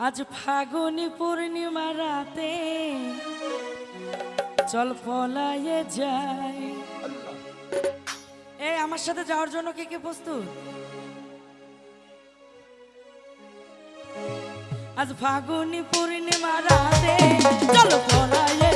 আজ ফাগুনি পূর্ণিমা রাতে চল পলাইয়ে যাই এই, আমার সাথে যাওয়ার জন্য কে কে প্রস্তুত? আজ ফাগুনি পূর্ণিমা রাতে চল পলায়ে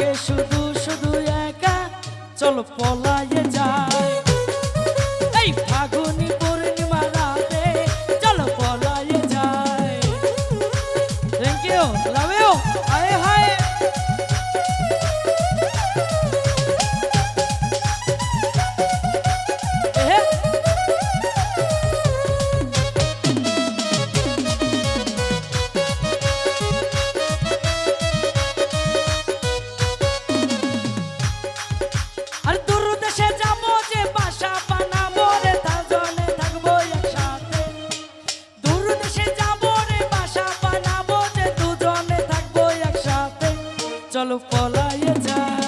থাকে শুধু শুধু একা। চলো পলাইয়ে যায় এই ফাগুনি চলো পলায় যায়